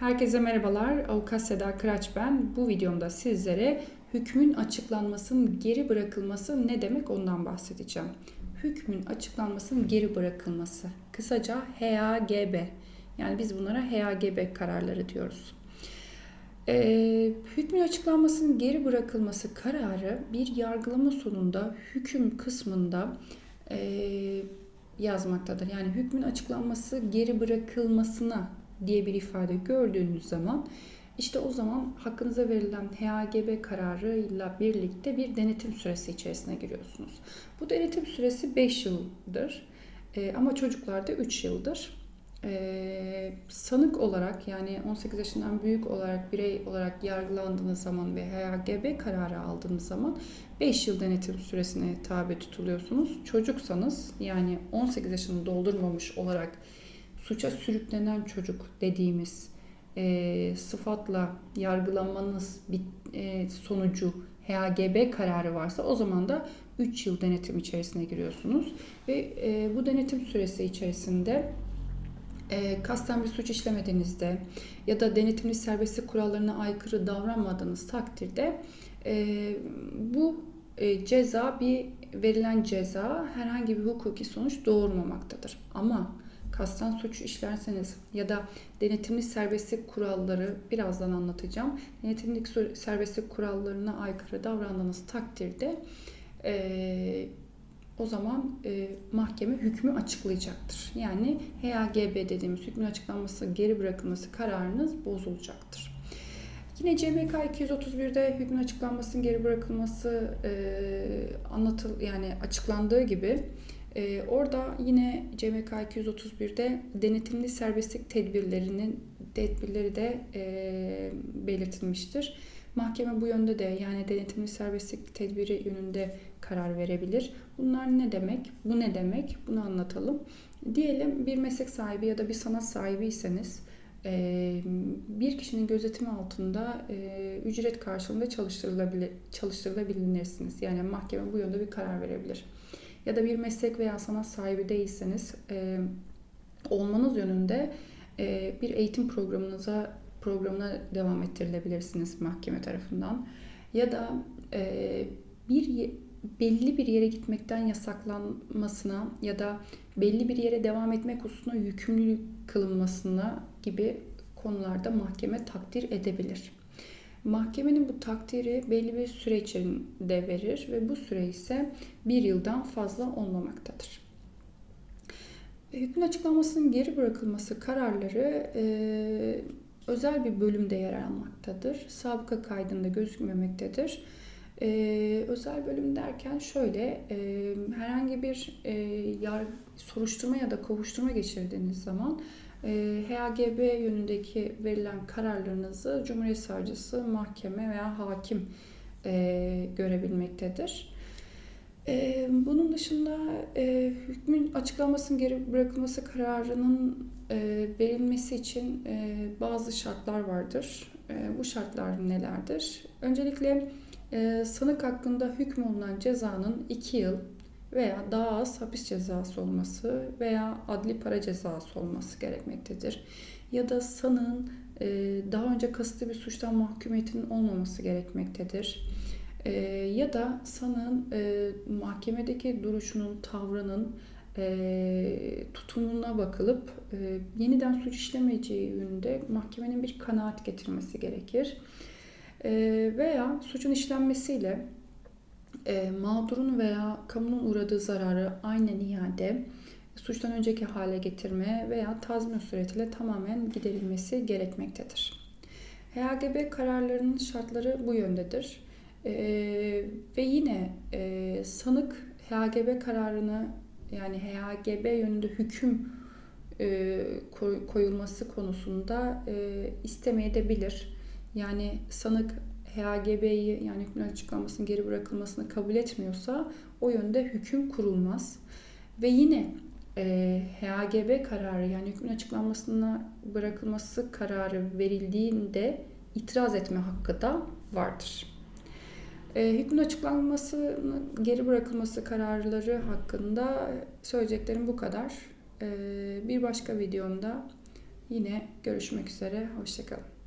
Herkese merhabalar. Avukat Seda Kıraç ben. Bu videomda sizlere hükmün açıklanmasının geri bırakılması ne demek ondan bahsedeceğim. Hükmün açıklanmasının geri bırakılması. Kısaca HAGB. Yani biz bunlara HAGB kararları diyoruz. Ee, hükmün açıklanmasının geri bırakılması kararı bir yargılama sonunda hüküm kısmında e, yazmaktadır. Yani hükmün açıklanması geri bırakılmasına diye bir ifade gördüğünüz zaman işte o zaman hakkınıza verilen HAGB kararıyla birlikte bir denetim süresi içerisine giriyorsunuz. Bu denetim süresi 5 yıldır e, ama çocuklarda 3 yıldır. E, sanık olarak yani 18 yaşından büyük olarak birey olarak yargılandığınız zaman ve HAGB kararı aldığınız zaman 5 yıl denetim süresine tabi tutuluyorsunuz. Çocuksanız yani 18 yaşını doldurmamış olarak suça sürüklenen çocuk dediğimiz e, sıfatla yargılanmanız bir e, sonucu HAGB kararı varsa o zaman da 3 yıl denetim içerisine giriyorsunuz ve e, bu denetim süresi içerisinde e, kasten bir suç işlemediğinizde ya da denetimli serbestlik kurallarına aykırı davranmadığınız takdirde e, bu e, ceza bir verilen ceza herhangi bir hukuki sonuç doğurmamaktadır. Ama kasten suç işlerseniz ya da denetimli serbestlik kuralları birazdan anlatacağım. Denetimli serbestlik kurallarına aykırı davrandığınız takdirde e, o zaman e, mahkeme hükmü açıklayacaktır. Yani HAGB dediğimiz hükmün açıklanması, geri bırakılması kararınız bozulacaktır. Yine CMK 231'de hükmün açıklanmasının geri bırakılması e, anlatıl yani açıklandığı gibi e, orada yine CMK 231'de denetimli serbestlik tedbirlerinin tedbirleri de e, belirtilmiştir. Mahkeme bu yönde de yani denetimli serbestlik tedbiri yönünde karar verebilir. Bunlar ne demek? Bu ne demek? Bunu anlatalım. Diyelim bir meslek sahibi ya da bir sanat sahibiyseniz bir kişinin gözetimi altında ücret karşılığında çalıştırılabilir, çalıştırılabilirsiniz. Yani mahkeme bu yönde bir karar verebilir. Ya da bir meslek veya sanat sahibi değilseniz olmanız yönünde bir eğitim programınıza programına devam ettirilebilirsiniz mahkeme tarafından. Ya da bir belli bir yere gitmekten yasaklanmasına ya da belli bir yere devam etmek hususuna yükümlü kılınmasına gibi konularda mahkeme takdir edebilir. Mahkemenin bu takdiri belli bir süre içinde verir ve bu süre ise bir yıldan fazla olmamaktadır. Hükmün açıklamasının geri bırakılması kararları e, özel bir bölümde yer almaktadır. Sabıka kaydında gözükmemektedir. Ee, özel bölüm derken şöyle e, herhangi bir e, yar, soruşturma ya da kovuşturma geçirdiğiniz zaman e, HAGB yönündeki verilen kararlarınızı Cumhuriyet Savcısı, mahkeme veya hakim e, görebilmektedir. E, bunun dışında e, hükmün açıklamasının geri bırakılması kararının e, verilmesi için bazı şartlar vardır. Bu şartlar nelerdir? Öncelikle sanık hakkında hükmolunan cezanın 2 yıl veya daha az hapis cezası olması veya adli para cezası olması gerekmektedir. Ya da sanığın e, daha önce kasıtlı bir suçtan mahkumiyetinin olmaması gerekmektedir. E, ya da sanığın e, mahkemedeki duruşunun, tavrının tutumuna bakılıp yeniden suç işlemeyeceği yönünde mahkemenin bir kanaat getirmesi gerekir. Veya suçun işlenmesiyle e, mağdurun veya kamunun uğradığı zararı aynen iade, suçtan önceki hale getirme veya tazmin suretiyle tamamen giderilmesi gerekmektedir. HAGB kararlarının şartları bu yöndedir. E, ve yine e, sanık HAGB kararını yani HAGB yönünde hüküm e, koyulması konusunda e, istemeyebilir. Yani sanık HAGB'yi yani hükmün açıklanmasının geri bırakılmasını kabul etmiyorsa o yönde hüküm kurulmaz. Ve yine e, HAGB kararı yani hükmün açıklanmasına bırakılması kararı verildiğinde itiraz etme hakkı da vardır. E, hükmün açıklanması, geri bırakılması kararları hakkında söyleyeceklerim bu kadar. E, bir başka videomda Yine görüşmek üzere. Hoşçakalın.